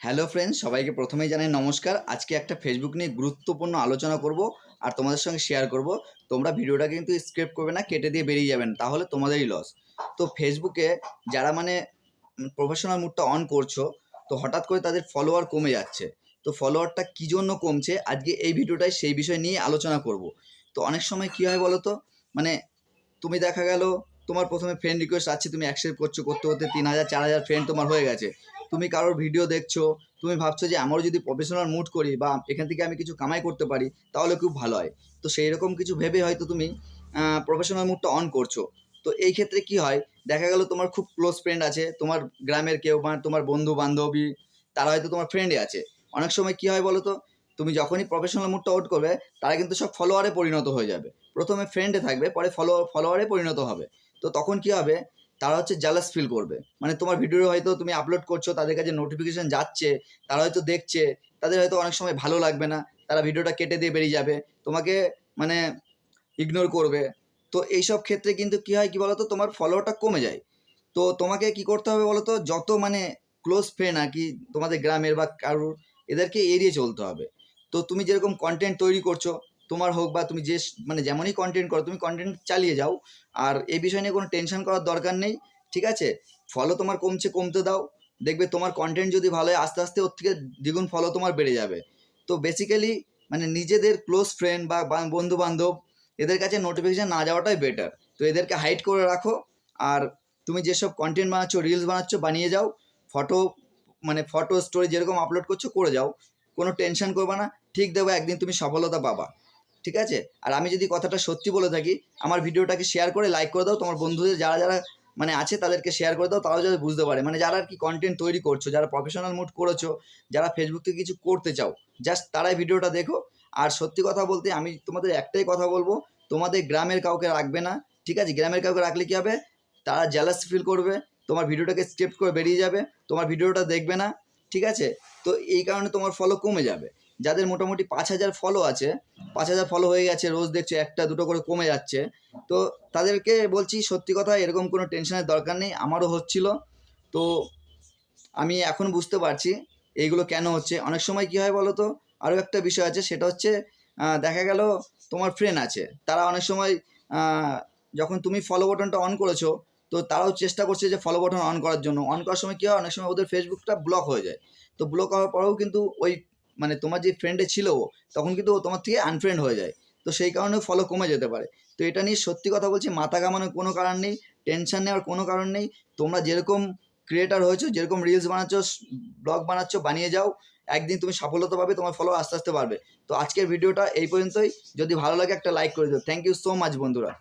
Hello friends সবাইকে প্রথমেই জানাই নমস্কার। আজকে একটা ফেসবুক নিয়ে গুরুত্বপূর্ণ আলোচনা করব আর তোমাদের সঙ্গে শেয়ার করব। তোমরা ভিডিওটা কিন্তু স্ক্রিপ্ট করবে না, কেটে দিয়ে বেরিয়ে যাবেন, তাহলে তোমাদেরই লস তো ফেসবুকে যারা মানে প্রফেশনাল মুডটা অন করছ, তো হঠাৎ করে তাদের ফলোয়ার কমে যাচ্ছে। তো ফলোয়ারটা কী জন্য কমছে? আজকে এই ভিডিওটায় সেই বিষয় নিয়ে আলোচনা করব। তো অনেক সময় কী হয় বলো তো? মানে তুমি দেখা গেল, তোমার প্রথমে ফ্রেন্ড রিকোয়েস্ট আছে, তুমি অ্যাকসেপ্ট করছ, করতে করতে তিন হাজার, চার হাজার ফ্রেন্ড তোমার হয়ে গেছে। তুমি কারোর ভিডিও দেখছ, তুমি ভাবছ যে আমারও যদি প্রফেশনাল মুড করি বা এখান থেকে আমি কিছু কামাই করতে পারি, তাহলে খুব ভালো হয়। তো সেই রকম কিছু ভেবে হয়তো তুমি প্রফেশনাল মুডটা অন করছ। তো এই ক্ষেত্রে কি হয়, দেখা গেল তোমার খুব ক্লোজ ফ্রেন্ড আছে, তোমার গ্রামের কেউ বা তোমার বন্ধু বান্ধবী, তারা হয়তো তোমার ফ্রেন্ডে আছে। অনেক সময় কি হয় বলো তো তুমি যখনই প্রফেশনাল মুডটা আউট করবে, তারা কিন্তু সব ফলোয়ারে পরিণত হয়ে যাবে। প্রথমে ফ্রেন্ডে থাকবে, পরে ফলো ফলোয়ারে পরিণত হবে। তো তখন কি হবে তারা হচ্ছে জালাস ফিল করবে। মানে তোমার ভিডিও হয়তো তুমি আপলোড করছ, তাদের কাছে নোটিফিকেশন যাচ্ছে, তারা হয়তো দেখছে, তাদের হয়তো অনেক সময় ভালো লাগবে না, তারা ভিডিওটা কেটে দিয়ে বেরিয়ে যাবে, তোমাকে মানে ইগনোর করবে। তো এইসব ক্ষেত্রে কিন্তু কি হয় কি বলতো, তোমার ফলোটা কমে যায়। তো তোমাকে কি করতে হবে বলো তো যত মানে ক্লোজ ফ্রেন্ড আর কি তোমাদের গ্রামের বা কারোর, এদেরকে এড়িয়ে চলতে হবে। তো তুমি যেরকম কন্টেন্ট তৈরি করছ তোমার হোক বা তুমি যে মানে যেমনই কন্টেন্ট করো, তুমি কন্টেন্ট চালিয়ে যাও। আর এই বিষয় নিয়ে কোনো টেনশন করার দরকার নেই, ঠিক আছে? ফলো তোমার কমছে, কমতে দাও। দেখবে তোমার কন্টেন্ট যদি ভালো হয়, আস্তে আস্তে ওর থেকে দ্বিগুণ ফলো তোমার বেড়ে যাবে। তো বেসিক্যালি মানে নিজেদের ক্লোজ ফ্রেন্ড বা বন্ধু বান্ধব এদের কাছে নোটিফিকেশান না যাওয়াটাই বেটার তো এদেরকে হাইড করে রাখো। আর তুমি যেসব কন্টেন্ট বানাচ্ছো রিলস বানাচ্ছো, বানিয়ে যাও। ফটো মানে ফটো স্টোরি যেরকম আপলোড করছ, করে যাও। কোনো টেনশন করবে না। ঠিক দেবো একদিন তুমি সফলতা পাবা। ঠিক আছে? আর আমি যদি কথাটা সত্যি বলে থাকি, আমার ভিডিওটাকে শেয়ার করে লাইক করে দাও। তোমার বন্ধুদের যারা যারা মানে আছে তাদেরকে শেয়ার করে দাও, তারাও যাতে বুঝতে পারে। মানে যারা আর কি কন্টেন্ট তৈরি করছ, যারা প্রফেশনাল মুড করেছ, যারা ফেসবুক কিছু করতে চাও জাস্ট তারাই ভিডিওটা দেখো। আর সত্যি কথা বলতে আমি তোমাদের একটাই কথা বলব, তোমাদের গ্রামের কাউকে রাখবে না, ঠিক আছে? গ্রামের কাউকে রাখলে কী হবে? তারা জেলাস ফিল করবে, তোমার ভিডিওটাকে স্ক্রিপ্ট করে বেরিয়ে যাবে, তোমার ভিডিওটা দেখবে না, ঠিক আছে? তো এই কারণে তোমার ফলো কমে যাবে। যাদের মোটামুটি পাঁচ হাজার ফলো আছে, পাঁচ হাজার ফলো হয়ে গেছে, রোজ দেখছে একটা, দুটো করে কমে যাচ্ছে। তো তাদেরকে বলছি, সত্যি কথা এরকম কোনো টেনশনের দরকার নেই, আমারও হচ্ছিল। তো আমি এখন বুঝতে পারছি এইগুলো কেন হচ্ছে। অনেক সময় কী হয় বলো তো আরও একটা বিষয় আছে, সেটা হচ্ছে দেখা গেল তোমার ফ্রেন্ড আছে, তারা অনেক সময় যখন তুমি ফলো বাটনটা অন করেছ, তো তারাও চেষ্টা করছে যে ফলো বাটন অন করার জন্য। অন করার সময় কী হয়, অনেক সময় ওদের ফেসবুকটা ব্লক হয়ে যায়। তো ব্লক হওয়ার পরেও কিন্তু ওই মানে তোমার যে ফ্রেন্ডে ছিল ও, তখন কিন্তু ও তোমার থেকে আনফ্রেন্ড হয়ে যায়। তো সেই কারণে ফলো কমে যেতে পারে। তো এটা নিয়ে সত্যি কথা বলছি, মাথা কামানোর কোনো কারণ নেই টেনশন নেওয়ার কোনো কারণ নেই। তোমরা যেরকম ক্রিয়েটার হয়েছো, যেরকম রিলস বানাচ্ছ ব্লগ বানাচ্ছ, বানিয়ে যাও, একদিন তুমি সফলতা পাবে, তোমার ফলো আস্তে আস্তে বাড়বে। তো আজকের ভিডিওটা এই পর্যন্তই। যদি ভালো লাগে একটা লাইক করে দিও। থ্যাংক ইউ সো মাচ বন্ধুরা।